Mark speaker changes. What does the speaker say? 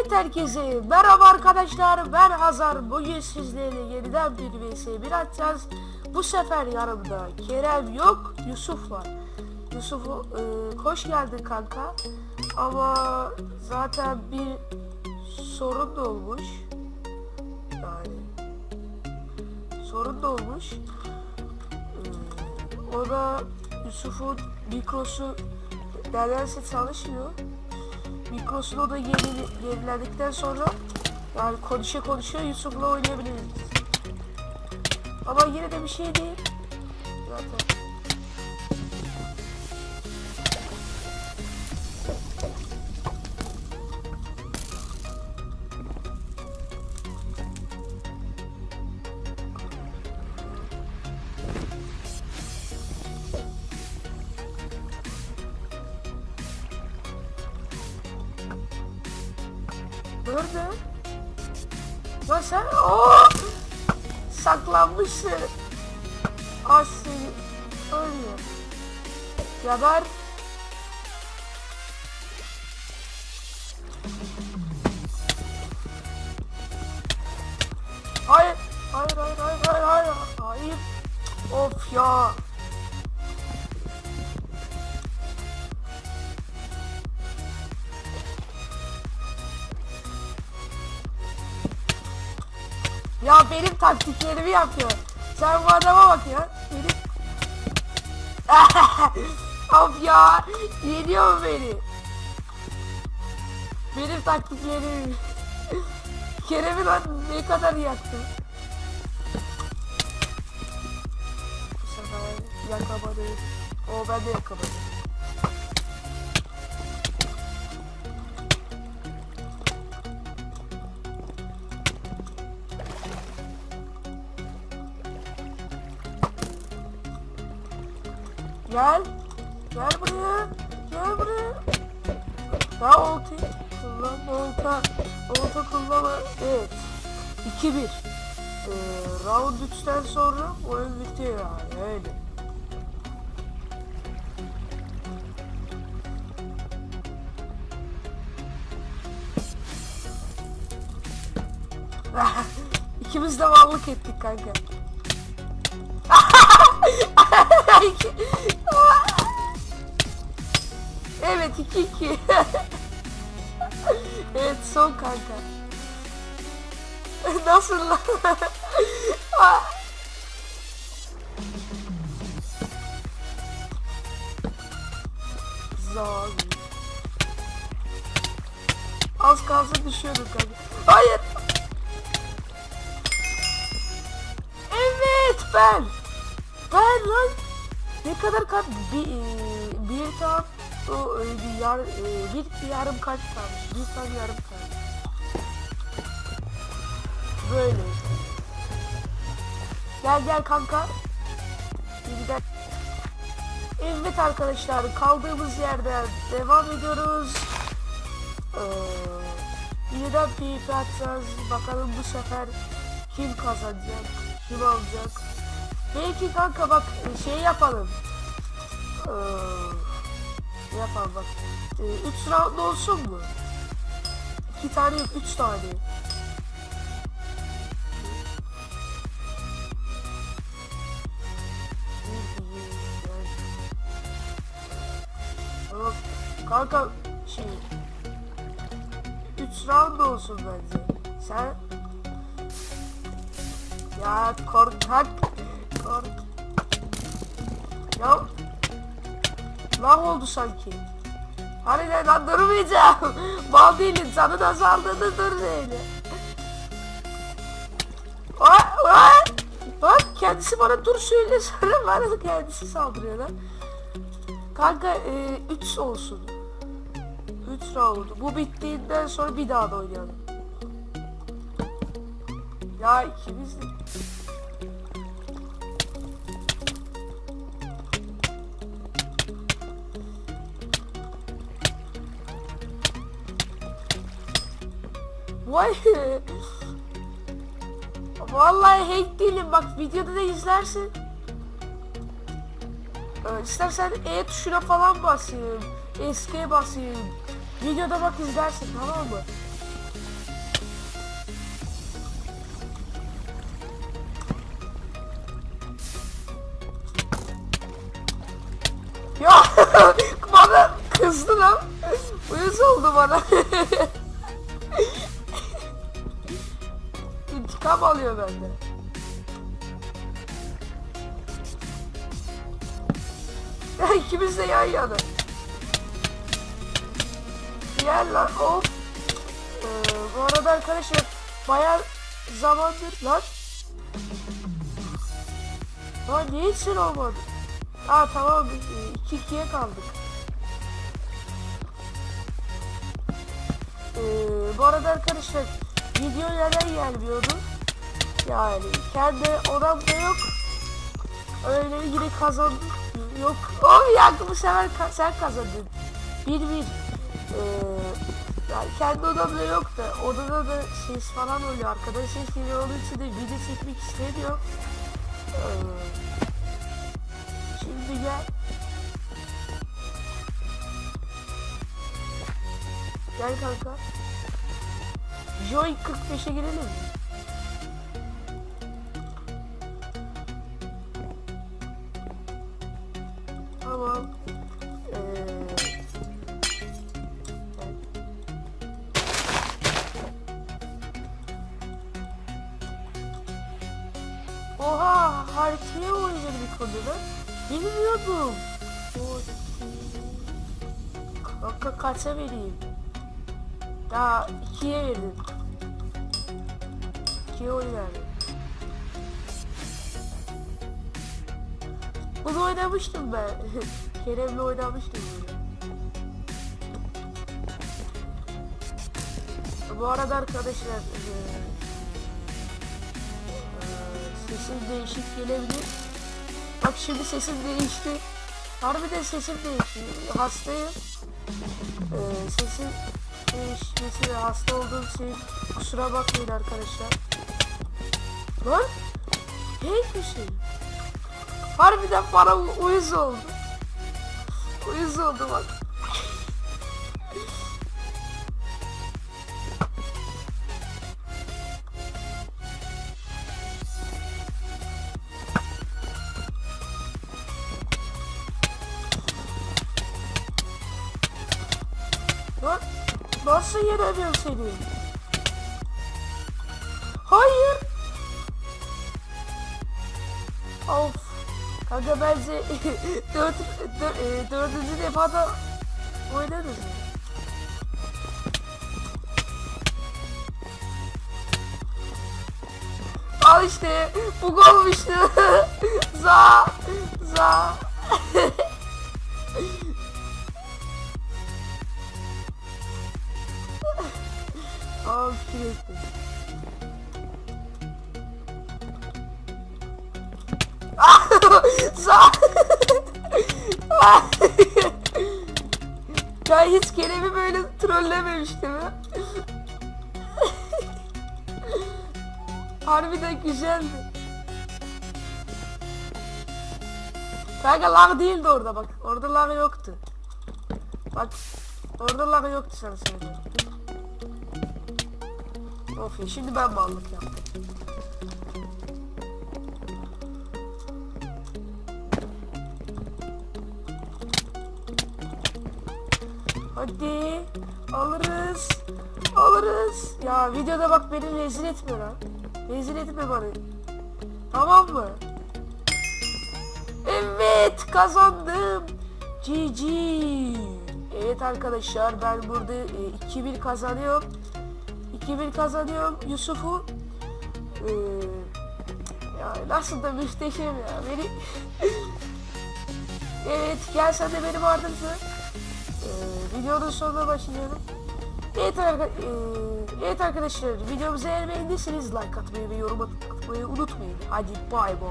Speaker 1: Evet herkese merhaba arkadaşlar ben Hazar. Bugün sizlerle yeniden bir vs bir atacağız. Bu sefer yanımda Kerem yok Yusuf var. Yusuf e, hoş geldin kanka. Ama zaten bir sorun da olmuş. Yani sorun da olmuş. E, o da Yusuf'un mikrosu nedense çalışmıyor mikrosunu da yeni, yenilendikten sonra yani konuşa konuşa Yusuf'la oynayabiliriz. Ama yine de bir şey değil. Zaten. Nerede? Lan sen Oo! saklanmışsın. Asi ölüyor. Geber. Hayır hayır hayır hayır hayır. Hayır. Of ya. Ya benim taktiklerimi yapıyor. Sen bu adama bak ya. Benim... of ya. Yeniyor mu beni? Benim taktiklerim. Kerem'i lan ne kadar sefer yakamadım. O ben de yakamadım. Gel. Gel buraya. Gel buraya. Ya olta. Kullanma olta. Olta kullanma. Evet. 2-1. Ee, round 3'ten sonra oyun bitiyor yani öyle. İkimiz de varlık ettik kanka. Evet 2-2. evet son kanka. Nasıl lan? Zor. Az kalsın düşüyordum kanka. Hayır. Evet ben. Ben lan. Ne kadar kalp bir, bir e, bir yar bir, yarım kalp kalmış. Bir tam yarım kalp. Böyle. Gel gel kanka. Yeniden. Evet arkadaşlar kaldığımız yerden devam ediyoruz. Ee, yeniden PvP. Bakalım bu sefer kim kazanacak, kim alacak. Belki kanka bak şey yapalım. Ee, yapalım bak. 3 round olsun mu? 2 tane yok 3 tane. Tamam. Kanka şey 3 round olsun bence. Sen ya korkak kork Ya. Lan oldu sanki. Hani ne lan durmayacağım. Mal değilim canın azaldığını dur öyle Bak kendisi bana dur söyle sonra bana kendisi saldırıyor lan. Kanka 3 olsun. 3 round bu bittiğinden sonra bir daha da oynayalım. Ya ikimiz de... Vay. Vallahi hack değilim bak videoda da izlersin. Ee, istersen E tuşuna falan basayım. Eskiye basayım. Videoda bak izlersin tamam mı? Ya bana kızdı lan. Uyuz oldu bana. İntikam alıyor benden. Ya ikimiz de yan yana. Gel lan of. Ee, bu arada arkadaşlar bayağı zamandır lan. Lan niye hiç sen olmadı? Aa tamam 2-2'ye kaldık. Ee, bu arada arkadaşlar video neden gelmiyordu? Yani kendi odamda yok. Öyle yine kazan yok. Oh ya bu sefer sen kazandın. Bir bir. Ee, yani kendi odamda yok da odada da ses falan oluyor. Arkada ses geliyor onun için de video çekmek istemiyor. Ee, şimdi gel. Gel kanka. Joy 45'e girelim mi? Haritaya oynuyor bir konuda. Bilmiyordum. Kanka kaça vereyim? Daha ikiye verdim. İkiye oy verdim. Bunu oynamıştım ben. Kerem'le oynamıştım. Bu arada arkadaşlar eee, sesim değişik gelebilir. Bak şimdi sesim değişti. Harbiden sesim değişti. Hastayım. Eee sesim değişmesi ve hasta olduğum için kusura bakmayın arkadaşlar. Lan? Hiçbir şey. Harbiden bana uyuz oldu. Uyuz oldu bak. Nasıl yenemiyorum seni? Hayır. Of. Kanka bence dört, dör, e, dördüncü defada oynarız. ya. Al işte bu olmuştu. za za. Al sürekli. Ya hiç Kerem'i böyle trollememiştim ha. Harbiden güzeldi. Kanka lag değildi orada bak. Orada lag yoktu. Bak. Orada lag yoktu sana söyleyeyim. Ya şimdi ben mallık yaptım. Hadi alırız. Alırız. Ya videoda bak beni rezil etme lan. Rezil etme bana. Tamam mı? Evet kazandım. GG. Evet arkadaşlar ben burada e, 2-1 kazanıyorum. 2-1 kazanıyorum. Yusuf'u e, ya nasıl da müsteşem ya. Beni Evet gel sen de benim ardımsın. Ee, videonun sonuna başlıyorum. Evet, arka- ee, evet arkadaşlar videomuzu eğer beğendiyseniz like atmayı ve yorum at- atmayı unutmayın. Hadi bay bay.